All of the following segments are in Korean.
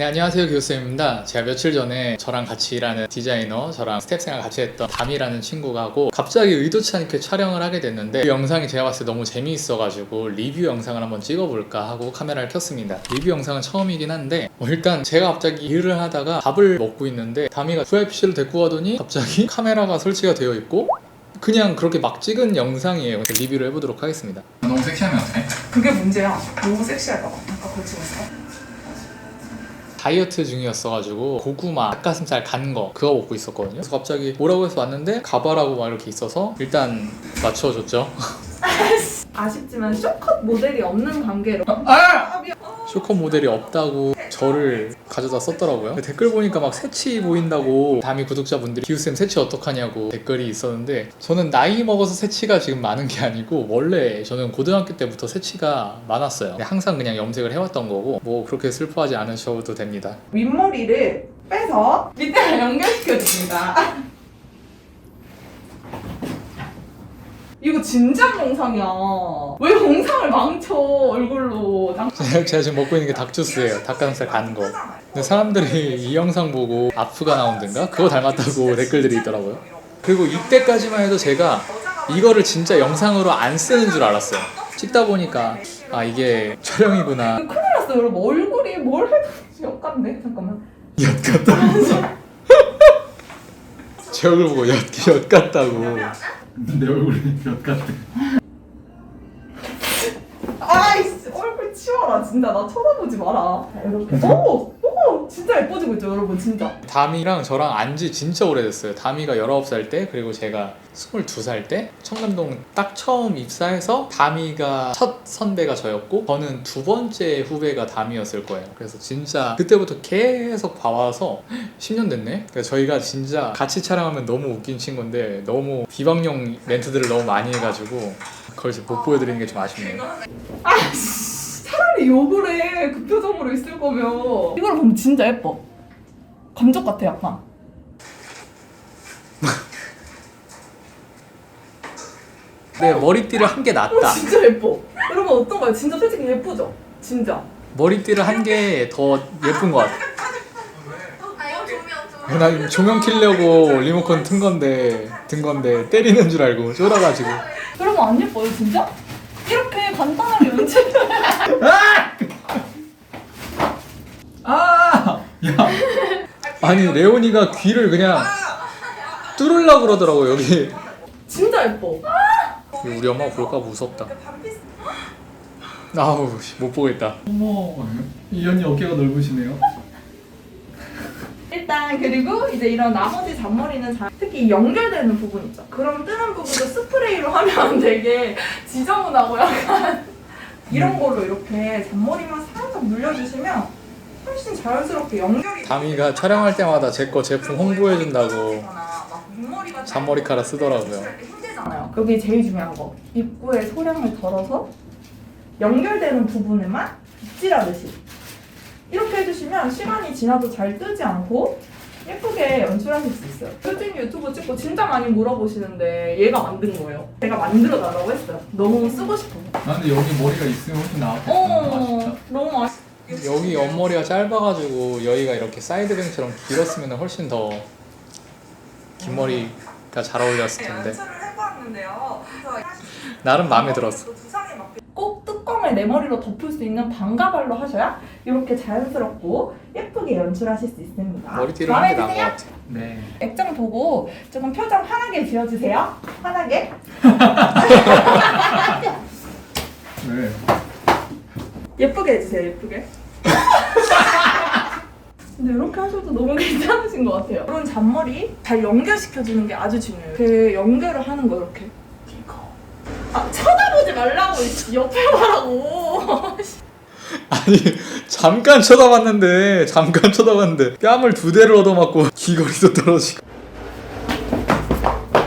네, 안녕하세요. 교수입니다. 제가 며칠 전에 저랑 같이 일하는 디자이너, 저랑 스텝 생활 같이 했던 담이라는 친구하고 갑자기 의도치 않게 촬영을 하게 됐는데 그 영상이 제가 봤을 때 너무 재미있어가지고 리뷰 영상을 한번 찍어볼까 하고 카메라를 켰습니다. 리뷰 영상은 처음이긴 한데 어, 일단 제가 갑자기 일을 하다가 밥을 먹고 있는데 담이가 VIP실로 데리고 가더니 갑자기 카메라가 설치가 되어 있고 그냥 그렇게 막 찍은 영상이에요. 리뷰를 해보도록 하겠습니다. 너무 섹시하면 어떡해? 그게 문제야. 너무 섹시할까 봐. 아까 걸치고 있어. 다이어트 중이었어가지고 고구마 닭가슴살 간 거 그거 먹고 있었거든요 그래서 갑자기 뭐라고 해서 왔는데 가봐라고 막 이렇게 있어서 일단 맞춰줬죠 아쉽지만 쇼컷 모델이 없는 관계로. 아! 쇼컷 모델이 없다고 저를 가져다 썼더라고요. 댓글 보니까 막 새치 보인다고 담이 구독자분들이 기우쌤 새치 어떡하냐고 댓글이 있었는데 저는 나이 먹어서 새치가 지금 많은 게 아니고 원래 저는 고등학교 때부터 새치가 많았어요. 항상 그냥 염색을 해왔던 거고 뭐 그렇게 슬퍼하지 않으셔도 됩니다. 윗머리를 빼서 밑에를 연결시켜줍니다. 이거 진작 영상이야. 왜 영상을 망쳐 얼굴로? 장- 제가, 지금 먹고 있는 게 닭주스예요. 닭가슴살 가는 거. 근데 사람들이 이 영상 보고 아프가 나온든가 그거 닮았다고 댓글들이 있더라고요. 그리고 이때까지만 해도 제가 이거를 진짜 영상으로 안 쓰는 줄 알았어요. 찍다 보니까 아 이게 촬영이구나. 큰일 났어 여러분 얼굴이 뭘 해도 역 같네. 잠깐만. 엿 같다면서. 제 얼굴 보고 엿, 엿 같다고. 내 얼굴이 몇 같아. 아이씨 얼굴 치워라 진짜 나 쳐다보지 마라. 이렇게. 오, 오 진짜 예뻐지고 있죠 여러분 진짜. 다미랑 저랑 안지 진짜 오래됐어요. 다미가 19살 때, 그리고 제가 22살 때, 청담동 딱 처음 입사해서 다미가 첫 선배가 저였고, 저는 두 번째 후배가 다미였을 거예요. 그래서 진짜 그때부터 계속 봐와서 10년 됐네? 그러니까 저희가 진짜 같이 촬영하면 너무 웃긴 친구인데, 너무 비방용 멘트들을 너무 많이 해가지고, 그걸 지금 못 보여드리는 게 좀 아쉽네요. 아이씨 차라리 욕을 해. 그 표정으로 있을 거면. 이걸 보면 진짜 예뻐. 감쪽 같아 약간. 네, 머리띠를 한 개 어, 낫다. 진짜 예뻐. 여러분 어떤가요? 진짜 솔직히 예쁘죠? 진짜. 머리띠를 한 개 더 예쁜 것 같아. 아, 나 조명 켜려고 리모컨 튼 건데 든 건데 때리는 줄 알고 쫄아가지고 여러분 안 예뻐요 진짜? 간단하게 연출. 아! 야! 아니 레오니가 귀를 그냥 뚫으려고 그러더라고 여기 진짜 예뻐. 우리 엄마가 볼까 봐 무섭다 아우 씨, 못 보겠다 어머, 이 언니 어깨가 넓으시네요. 일단 그리고 이제 이런 나머지 잔머리는 자, 특히 연결되는 부분 있죠. 그럼 뜨는 부분도 스프레이로 하면 되게 지저분하고 약간 이런 걸로 이렇게 잔머리만 살짝 물려주시면 훨씬 자연스럽게 연결이 다미가 촬영할 때마다 제 거 제품 홍보해준다고 잔머리카락 쓰더라고요 힘들잖아요. 여기 제일 중요한 거 입구에 소량을 덜어서 연결되는 부분에만 빗질하듯이 이렇게 해주시면 시간이 지나도 잘 뜨지 않고 예쁘게 연출하실 수 있어요. 효진 유튜브 찍고 진짜 많이 물어보시는데 얘가 만든 거예요. 제가 만들어 달라고 했어요. 너무 쓰고 싶어요. 아, 근데 여기 머리가 있으면 훨씬 나았겠다. 어, 너무 아쉽. 여기 옆머리가 짧아가지고 여기가 이렇게 사이드뱅처럼 길었으면 훨씬 더 긴 머리가 잘 어울렸을 텐데 연출을 해보았는데요. 나름 마음에 들었어 꼭 뚜껑을 내 머리로 덮을 수 있는 반가발로 하셔야 이렇게 자연스럽고 예쁘게 연출하실 수 있습니다. 머리띠를 한게 나은 것 드세요? 같아 네. 액정 보고 조금 표정 환하게 지어주세요. 환하게. 네. 예쁘게 해주세요. 예쁘게. 근데 이렇게 하셔도 너무 괜찮으신 것 같아요. 이런 잔머리 잘 연결시켜주는 게 아주 중요해요. 그 연결을 하는 거 이렇게. 말라고 이 옆에 봐라고. 아니 잠깐 쳐다봤는데 잠깐 쳐다봤는데 뺨을 두 대를 얻어맞고 귀걸이도 떨어지고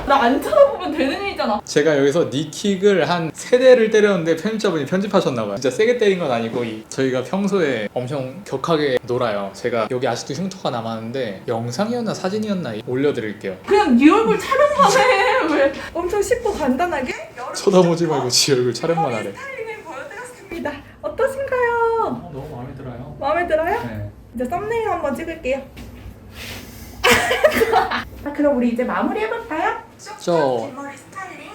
나 안 쳐다보면 되는 일이잖아. 제가 여기서 니킥을 한 세 대를 때렸는데 편집자분이 편집하셨나봐요 진짜 세게 때린 건 아니고 이- 저희가 평소에 엄청 격하게 놀아요 제가 여기 아직도 흉터가 남았는데 영상이었나 사진이었나 올려드릴게요 그냥 네 얼굴 촬영만 해. 왜? 엄청 쉽고 간단하게 쳐다보지 말고 지 얼굴 촬영만 하래 스타일링을 보여드렸습니다. 어떠신가요? 어, 너무 마음에 들어요. 마음에 들어요? 네. 이제 썸네일 한번 찍을게요. 자, 그럼 우리 이제 마무리 해볼까요? 저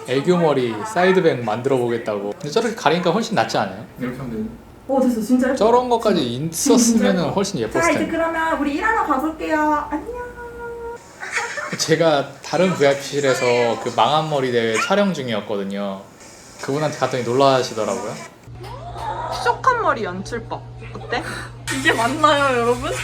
애교 머리 사이드백 만들어 보겠다고. 근데 저렇게 가리니까 훨씬 낫지 않아요? 이렇게 하면. 오 됐어 진짜 예뻐. 저런 것까지 있었으면 훨씬 자 예뻤을 이제 텐데. 그러면 우리 일하러 가볼게요. 안녕. 제가 다른 VIP실에서 그 망한 머리 대회 촬영 중이었거든요. 그분한테 갔더니 놀라시더라고요. 쇼한 머리 연출법 어때? 이게 맞나요 여러분?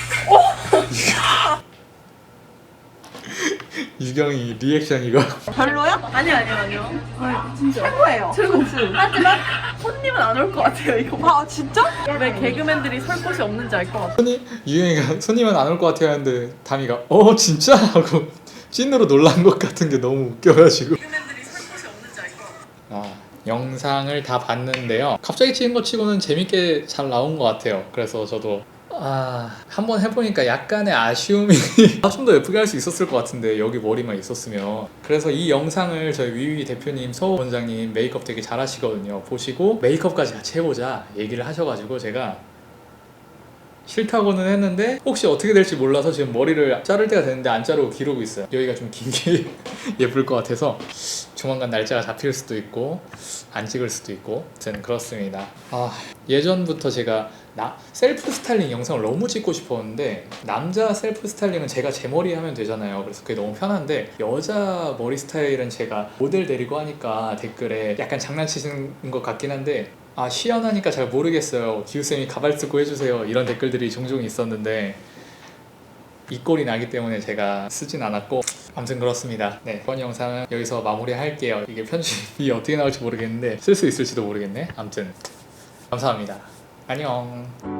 유경이 리액션 이거. 별로야? 아니요 아니요 아니요 아 진짜 최고예요. 최고지. 하지만 손님은 안 올 것 같아요 이거 아 진짜? 왜 개그맨들이 설 곳이 없는지 알 것 같아요 손님 유경이가 손님은 안 올 것 같아요 하는데 다미가 어 진짜 하고 찐으로 놀란 것 같은 게 너무 웃겨가지고. 개그맨들이 설 곳이 없는지 알 것 같아요 아, 영상을 다 봤는데요. 갑자기 찍은 것 치고는 재밌게 잘 나온 것 같아요. 그래서 저도 아, 한번 해보니까 약간의 아쉬움이 아, 좀더 예쁘게 할 수 있었을 것 같은데 여기 머리만 있었으면 그래서 이 영상을 저희 위위 대표님 서우 원장님 메이크업 되게 잘하시거든요. 보시고 메이크업까지 같이 해보자 얘기를 하셔가지고 제가 싫다고는 했는데 혹시 어떻게 될지 몰라서 지금 머리를 자를 때가 됐는데 안 자르고 기르고 있어요. 여기가 좀 긴 게 예쁠 것 같아서 조만간 날짜가 잡힐 수도 있고 안 찍을 수도 있고 아무튼 그렇습니다. 아, 예전부터 제가 나 셀프 스타일링 영상을 너무 찍고 싶었는데 남자 셀프 스타일링은 제가 제 머리 하면 되잖아요. 그래서 그게 너무 편한데 여자 머리 스타일은 제가 모델 데리고 하니까 댓글에 약간 장난치시는 것 같긴 한데 아 시연하니까 잘 모르겠어요. 기우쌤이 가발 쓰고 해주세요. 이런 댓글들이 종종 있었는데 이 꼴이 나기 때문에 제가 쓰진 않았고 아무튼 그렇습니다. 네 이번 영상은 여기서 마무리할게요. 이게 편집이 어떻게 나올지 모르겠는데 쓸 수 있을지도 모르겠네. 아무튼 감사합니다. 안녕.